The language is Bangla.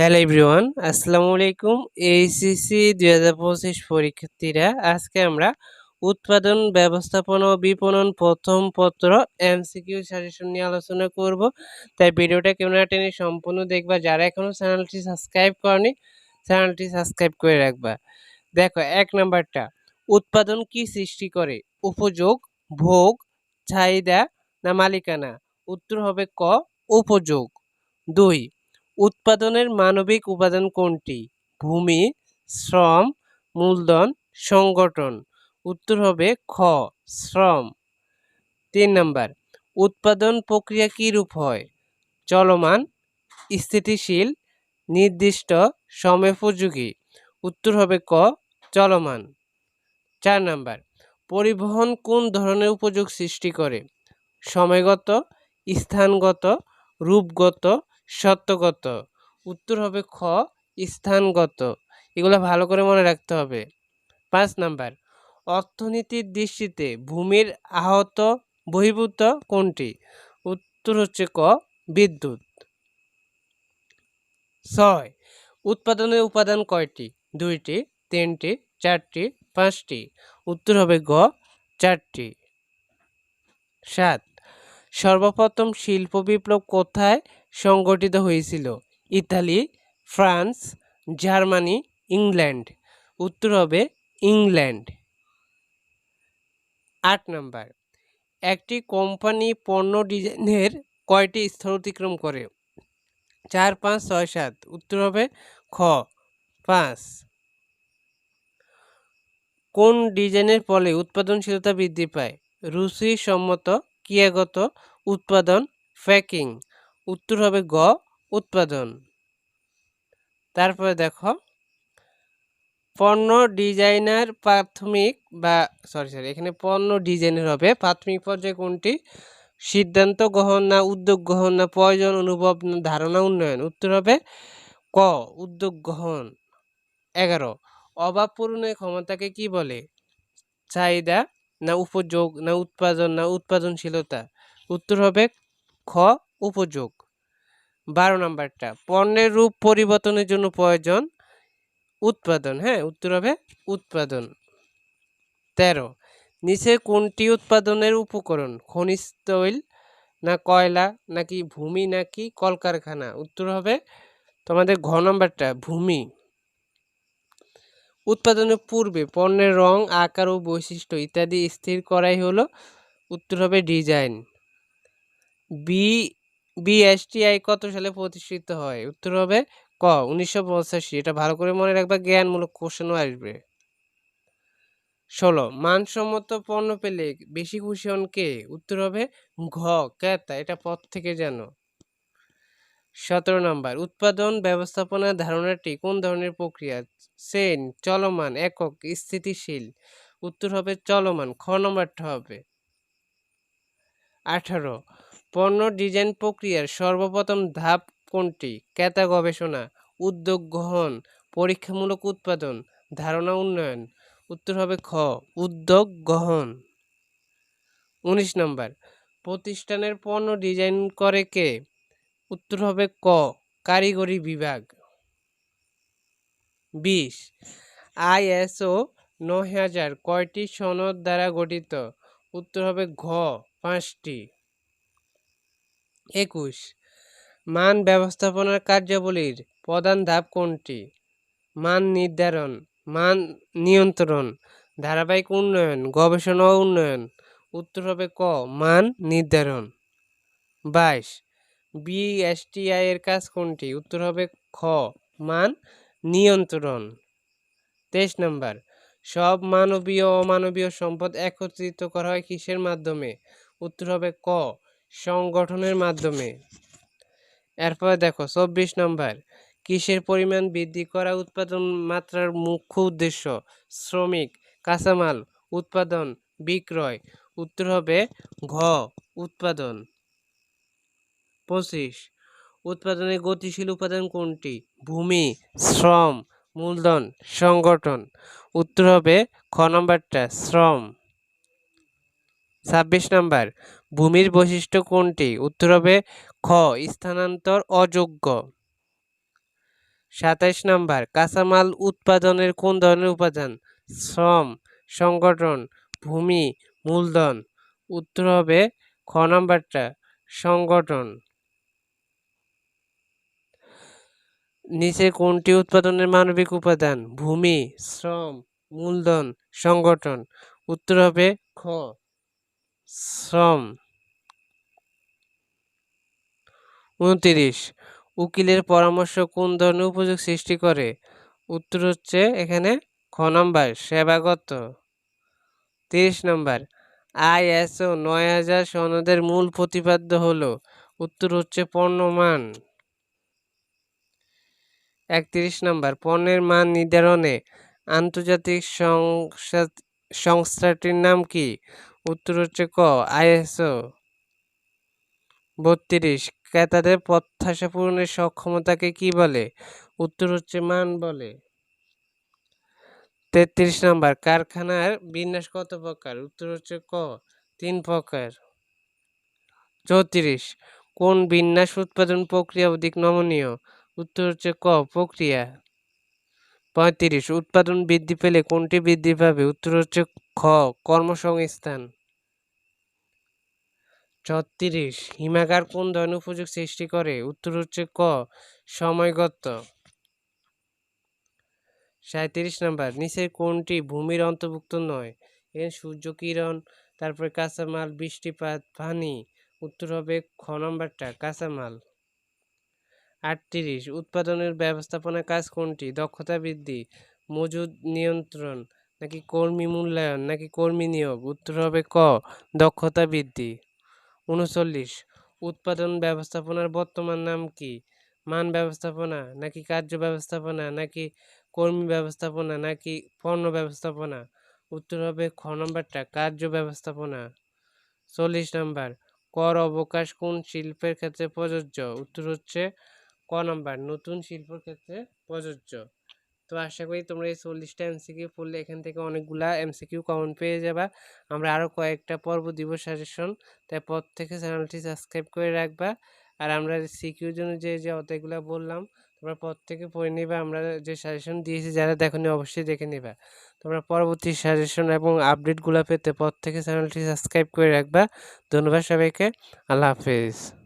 হ্যালো এভরিওয়ান আসসালামু আলাইকুম এইচএসসি দুই হাজার পঁচিশ পরীক্ষার্থীরা, আজকে আমরা উৎপাদন, ব্যবস্থাপনা ও বিপণন প্রথম পত্র এমসিকিউ সাজেশন নিয়ে আলোচনা করব। তাই ভিডিওটা কেমন টেনে সম্পূর্ণ দেখবা। যারা এখনও চ্যানেলটি সাবস্ক্রাইব করনি, চ্যানেলটি সাবস্ক্রাইব করে রাখবা। দেখো, এক নাম্বারটা, উৎপাদন কি সৃষ্টি করে? উপযোগ, ভোগ, চাহিদা না মালিকানা? উত্তর হবে ক, উপযোগ। দুই উৎপাদনের মানবিক উপাদান কোনটি? ভূমি, শ্রম, মূলধন, সংগঠন। উত্তর হবে খ, শ্রম। তিন নাম্বার, উৎপাদন প্রক্রিয়া কী রূপ হয়? চলমান, স্থিতিশীল, নির্দিষ্ট, সময়োপযোগী। উত্তর হবে ক, চলমান। চার নাম্বার, পরিবহন কোন ধরনের উপযোগ সৃষ্টি করে? সময়গত, স্থানগত, রূপগত সত্যগত। উত্তর হবে খ, স্থানগত। এগুলো ভালো করে মনে রাখতে হবে। পাঁচ নাম্বার, অর্থনীতির দৃষ্টিতে ভূমির আহত বহির্ভূত কোনটি? উত্তর হচ্ছে ক, বিদ্যুৎ। ছয় উৎপাদনের উপাদান কয়টি? দুইটি, তিনটি, চারটি, পাঁচটি। উত্তর হবে গ, চারটি। সাত, সর্বপ্রথম শিল্প বিপ্লব কোথায় সংগঠিত হয়েছিল। Italy, France, Germany, England. উত্তর হবে ইংল্যান্ড। আট নাম্বার। একটি কোম্পানি পণ্য ডিজাইনের কয়টি স্তর অতিক্রম করে? চার, পাঁচ, ছয়, সাত। উত্তর হবে খ, পাঁচ। কোন ডিজাইনের ফলে উৎপাদনশীলতা বৃদ্ধি পায়? রুচি সম্মত ক্রিয়াগত উৎপাদন, প্যাকিং। উত্তর হবে গ, উৎপাদন। তারপরে দেখো, পণ্য ডিজাইনার প্রাথমিক বা সরি সরি এখানে পণ্য ডিজাইনের হবে। প্রাথমিক পর্যায়ে কোনটি? সিদ্ধান্ত গ্রহণ না উদ্যোগ গ্রহণ না প্রয়োজন, অনুভব না ধারণা, উন্নয়ন। উত্তর হবে ক, উদ্যোগ গ্রহণ। এগারো, অভাব পূরণের ক্ষমতাকে কি বলে? চাহিদা না উপযোগ না উৎপাদন না উৎপাদনশীলতা। উত্তর হবে খ, উপযোগ। বারো নাম্বারটা। পণ্যের রূপ পরিবর্তনের জন্য প্রয়োজন উৎপাদন হ্যাঁ উত্তর হবে উৎপাদন। তেরো, নিচে কোনটি উৎপাদনের উপকরণ? খনিজ তৈল না কয়লা নাকি ভূমি নাকি কলকারখানা? উত্তর হবে তোমাদের ঘ নম্বরটা, ভূমি। উৎপাদনের পূর্বে পণ্যের রং, আকার ও বৈশিষ্ট্য ইত্যাদি স্থির করাই হলো, উত্তর হবে ডিজাইন। বি বিএসটিআই কত সালে প্রতিষ্ঠিত হয়? উত্তর হবে ক, উনিশশো পঁচাশি এটা ভালো করে মনে রাখবা, জ্ঞানমূলক কোশ্চেনও আসবে। ষোলো, মানসম্মত পণ্য পেলে বেশি খুশি হন কে? উত্তর হবে ঘ, ক্রেতা। এটা পথ থেকে জানো। সতেরো নম্বর, উৎপাদন ব্যবস্থাপনার ধারণাটি কোন ধরনের প্রক্রিয়া? সেন, চলমান, একক, স্থিতিশীল। উত্তর হবে চলমান, খ নম্বরটা হবে। আঠারো পণ্য ডিজাইন প্রক্রিয়ার সর্বপ্রথম ধাপ কোনটি? ক্রেতা গবেষণা, উদ্যোগ গ্রহণ, পরীক্ষামূলক উৎপাদন, ধারণা উন্নয়ন। উত্তর হবে খ, উদ্যোগ গ্রহণ। উনিশ নম্বর, প্রতিষ্ঠানের পণ্য ডিজাইন করে কে? উত্তর হবে ক, কারিগরি বিভাগ। বিশ, আইএসও নয় হাজার কয়টি সনদ দ্বারা গঠিত? উত্তর হবে ঘ, পাঁচটি। একুশ। মান ব্যবস্থাপনার কার্যাবলীর প্রধান ধাপ কোনটি? মান নির্ধারণ, মান নিয়ন্ত্রণ, ধারাবাহিক উন্নয়ন, গবেষণা ও উন্নয়ন। উত্তর হবে ক, মান নির্ধারণ। বাইশ বিএসটিআই এর কাজ কোনটি? উত্তর হবে খ, মান নিয়ন্ত্রণ। তেইশ নম্বর, সব মানবীয় অমানবীয় সম্পদ একত্রিত করা হয় কিসের মাধ্যমে? উত্তর হবে ক সংগঠনের মাধ্যমে। এরপর দেখো, চব্বিশ নম্বর। কিসের পরিমাণ বৃদ্ধি করা উৎপাদন মাত্রার মুখ্য উদ্দেশ্য? শ্রমিক, কাঁচামাল, উৎপাদন, বিক্রয়। উত্তর হবে ঘ, উৎপাদন। পঁচিশ। উৎপাদনে গতিশীল উপাদান কোনটি? ভূমি, শ্রম, মূলধন, সংগঠন। উত্তর হবে খ নম্বরটা, শ্রম। ছাব্বিশ নম্বর। ভূমির বৈশিষ্ট্য কোনটি? উত্তর হবে খ, স্থানান্তর অযোগ্য। সাতাইশ নাম্বার, কাঁচামাল উৎপাদনের কোন ধরনের উপাদান? শ্রম, সংগঠন, ভূমি, মূলধন। উত্তর হবে খ নাম্বারটা, সংগঠন। নিচে কোনটি উৎপাদনের মানবিক উপাদান? ভূমি, শ্রম, মূলধন, সংগঠন। উত্তর হবে খ। শ্রম। উনতিরিশ। উকিলের পরামর্শ কোন ধরনের উপযোগ সৃষ্টি করে? উত্তর হচ্ছে এখানে খ নম্বর, সেবাগত। তিরিশ নম্বর, আইএসও নয় হাজার সনদের মূল প্রতিপাদ্য হলো, উত্তর হচ্ছে পণ্যমান। একত্রিশ নম্বর, পণ্যের মান নির্ধারণে আন্তর্জাতিক সংস্থা সংস্থাটির নাম কি? উত্তর হচ্ছে ক আইএসও বত্রিশ। ক্রেতাদের প্রত্যাশা পূরণের সক্ষমতাকে কি বলে? উত্তর হচ্ছে মান বলে। তেত্রিশ নম্বর, কারখানার বিন্যাস কত প্রকার? উত্তর হচ্ছে ক তিন প্রকার। চৌত্রিশ, কোন বিন্যাস উৎপাদন প্রক্রিয়া অধিক নমনীয়? উত্তর হচ্ছে ক প্রক্রিয়া। পঁয়ত্রিশ, উৎপাদন বৃদ্ধি পেলে কোনটি বৃদ্ধি পাবে? উত্তর হচ্ছে খ, কর্মসংস্থান। ছত্রিশ হিমাগার কোন উপযোগ সৃষ্টি করে? উত্তর হচ্ছে ক, সময়গত। সাঁত্রিশ নাম্বার, নিচের কোনটি ভূমির অন্তর্ভুক্ত নয়? এখানে সূর্য কিরণ, তারপরে কাঁচামাল, বৃষ্টিপাত, পানি। উত্তর হবে খ নম্বরটা, কাঁচামাল। আটত্রিশ, উৎপাদনের ব্যবস্থাপনা কাজ কোনটি? দক্ষতা বৃদ্ধি, মজুদ নিয়ন্ত্রণ। নাকি কর্মী মূল্যায়ন, নাকি কর্মী নিয়োগ? উত্তর হবে ক, দক্ষতা বৃদ্ধি। উনচল্লিশ, উৎপাদন ব্যবস্থাপনার বর্তমান নাম কি? মান ব্যবস্থাপনা, নাকি কার্য ব্যবস্থাপনা, নাকি কর্মী ব্যবস্থাপনা, নাকি পণ্য ব্যবস্থাপনা? উত্তর হবে খ নম্বরটা, কার্য ব্যবস্থাপনা। চল্লিশ নম্বর, কর অবকাশ কোন শিল্পের ক্ষেত্রে প্রযোজ্য? উত্তর হচ্ছে ক নম্বর, নতুন শিল্পের ক্ষেত্রে প্রযোজ্য। তো আশা করি তোমরা এই চল্লিশটা এমসিকিউ পড়লে এখান থেকে অনেকগুলা এমসিকিউ কমন পেয়ে যাবা। আমরা আরও কয়েকটা পর্ব দিব সাজেশন তাই পর থেকে চ্যানেলটি সাবস্ক্রাইব করে রাখবা। আর আমরা সিকিউর জন্য যে যে অধ্যায়গুলো বললাম, তোমরা পর থেকে পড়ে নিবা। আমরা যে সাজেশন দিয়েছি, যারা দেখনি অবশ্যই দেখে নিবা। তোমরা পরবর্তী সাজেশন এবং আপডেটগুলো পেতে পর থেকে চ্যানেলটি সাবস্ক্রাইব করে রাখবা। ধন্যবাদ সবাইকে। আল্লাহ হাফেজ।